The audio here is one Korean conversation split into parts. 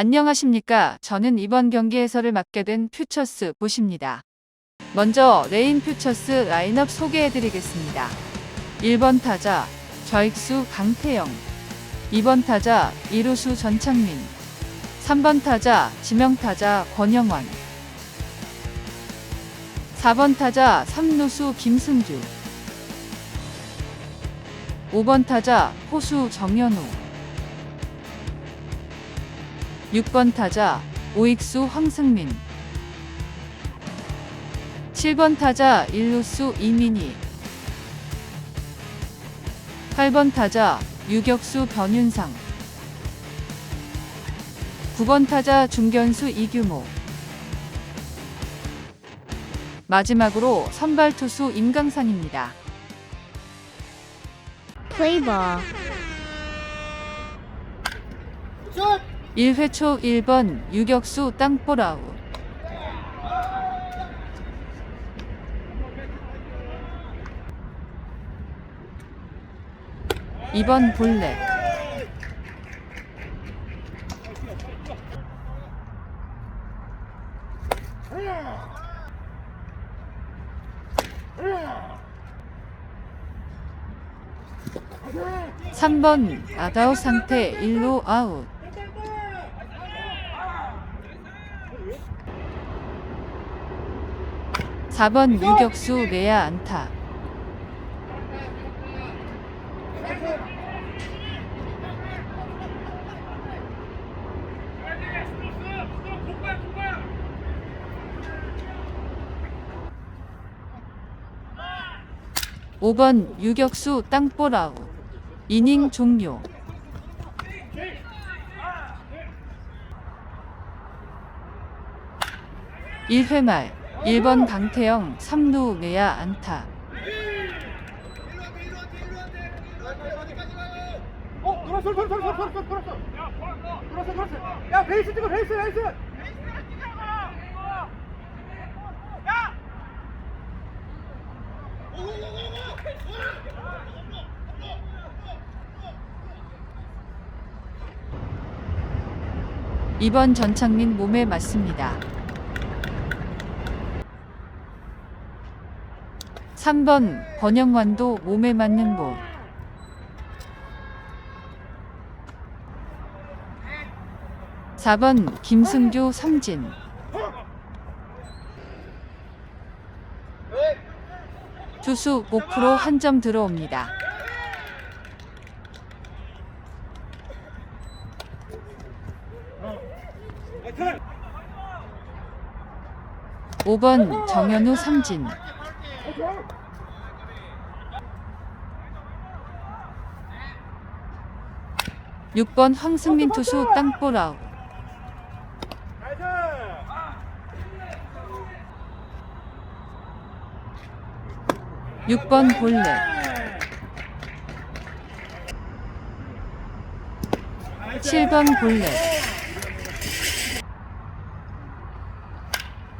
안녕하십니까. 저는 이번 경기 해설을 맡게 된 퓨처스 보십니다. 먼저 레인 퓨처스 라인업 소개해드리겠습니다. 1번 타자 좌익수 강태영 2번 타자 이루수 전창민 3번 타자 지명타자 권영환 4번 타자 3루수 김승주 5번 타자 포수 정현우 6번 타자 오익수 황승민 7번 타자 일루수 이민희 8번 타자 유격수 변윤상 9번 타자 중견수 이규모 마지막으로 선발 투수 임강산입니다. Ball. 1회 초 1번 유격수 땅볼 아웃. 2번 볼넷. 삼번 아다웃 상태 1루 아웃 4번 유격수 내야 안타. 오번 유격수 땅볼 아웃. 이닝 종료. 일회말 1번 강태영 3루 내야 안타. 어, 돌았어, 돌았어, 돌았어, 돌았어, 돌았어. 돌았어, 돌았어. 야, 베이스 찍어, 베이스, 베이스. 이번 전창민 몸에 맞습니다. 3번 번영환도 몸에 맞는 볼. 사번 김승규 삼진. 투수 목프로 한 점 들어옵니다. 오번 정현우 삼진. 6번 황승민 투수 땅볼 아웃. 나이스. 6번 볼넷. 7번 볼넷.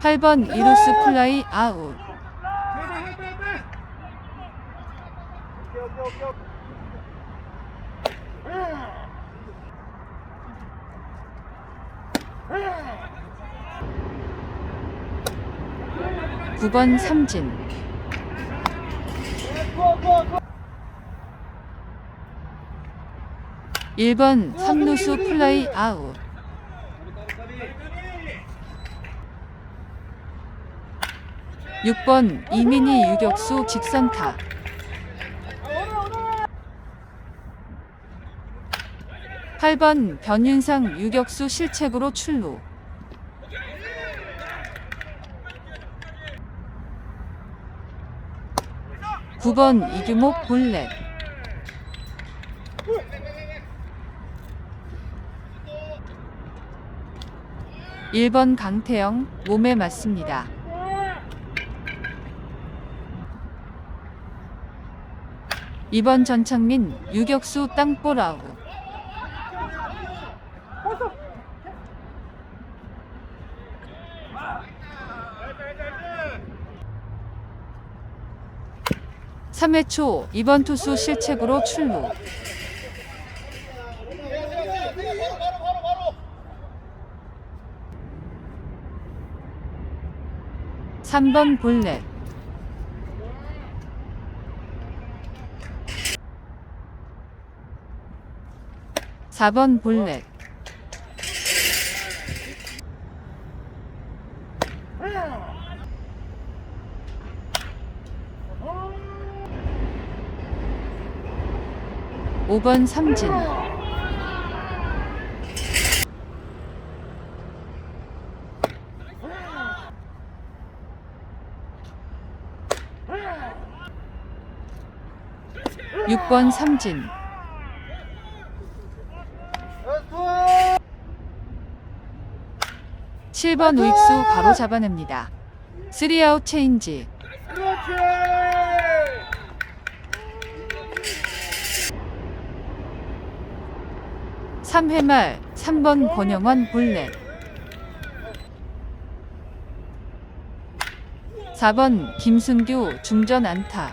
8번 이루스 플라이 아웃. 빼, 빼, 빼, 빼. 오케이, 오케이, 오케이, 오케이. 9번 삼진. 좋아, 좋아, 좋아. 1번 삼루수 플라이 아웃. 6번 이민희 유격수 직선타. 8번 변윤상 유격수 실책으로 출루. 9번 이규목 볼넷. 1번 강태영 몸에 맞습니다. 이번 전창민 유격수 땅볼 아웃. 3회 초 2번 투수 실책으로 출루. 3번 볼넷 4번 볼넷 오번 삼진. 육 번 삼진. 렛츠 7번 우익수 바로 잡아냅니다. 3아웃 체인지 3회 말 3번 권영원 볼넷 4번 김순규 중전 안타.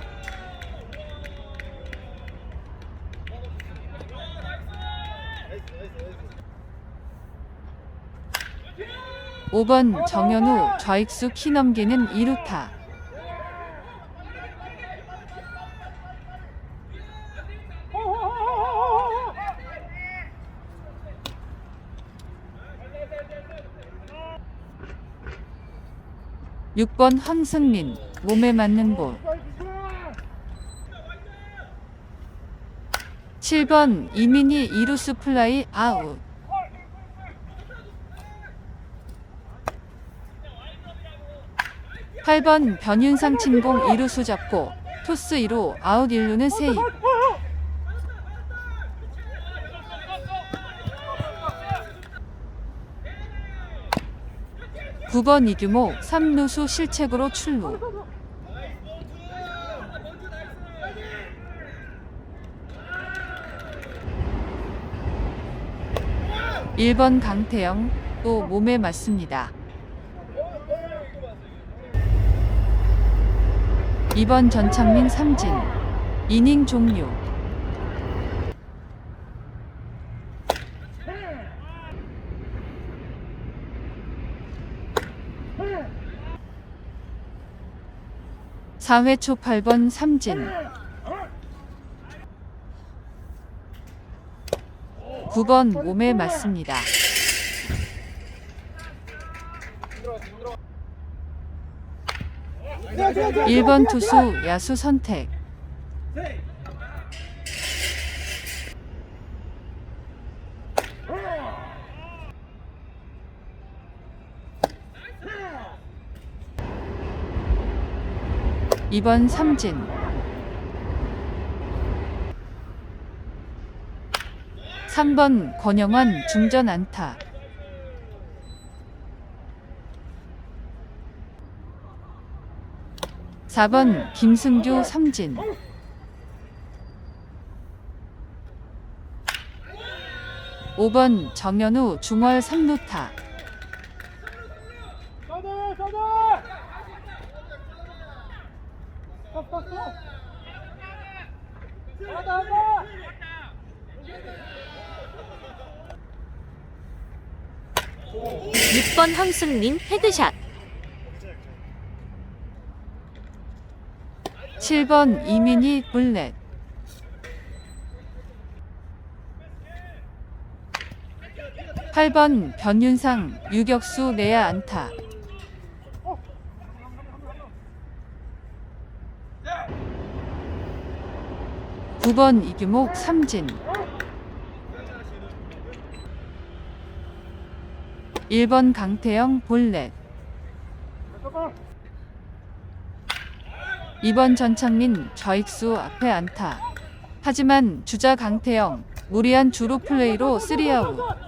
5번 정현우 좌익수 키 넘기는 2루타 6번 황승민 몸에 맞는 볼. 7번 이민희 이루스 플라이 아웃. 8번 변윤상 침공 이루수 잡고 토스 2루 아웃 1루는 세입 9번 이규모 3루수 실책으로 출루. 1번 강태영 또 몸에 맞습니다. 2번 전창민 삼진. 이닝 종료 4회 초 8번 삼진 9번 몸에 맞습니다. 1번 투수 야수 선택 이번 삼진. 삼 번 권영환 중전 안타. 4번 김승규 삼진. 5번 정현우 중월 3루타 서들 서들 스톱 스톱 스톱 하나 하나 6번 황승민 헤드샷. 7번 이민희 볼넷. 8번 변윤상 유격수 내야 안타 9번 이규목 삼진 1번 강태영 볼넷 2번 전창민 좌익수 앞에 안타. 하지만 주자 강태영 무리한 주루 플레이로 3아웃.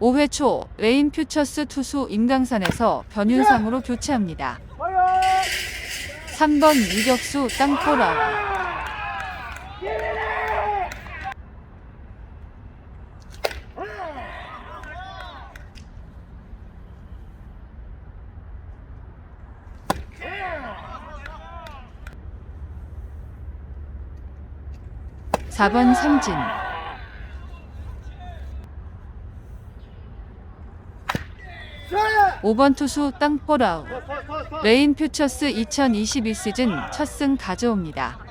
5회 초 레인 퓨처스 투수 임강산에서 변윤상으로 교체합니다. 3번 유격수 아웃. (4번) 삼진 자! 5번 투수 컷. 레인 퓨처스 2022 시즌 첫 승 가져옵니다.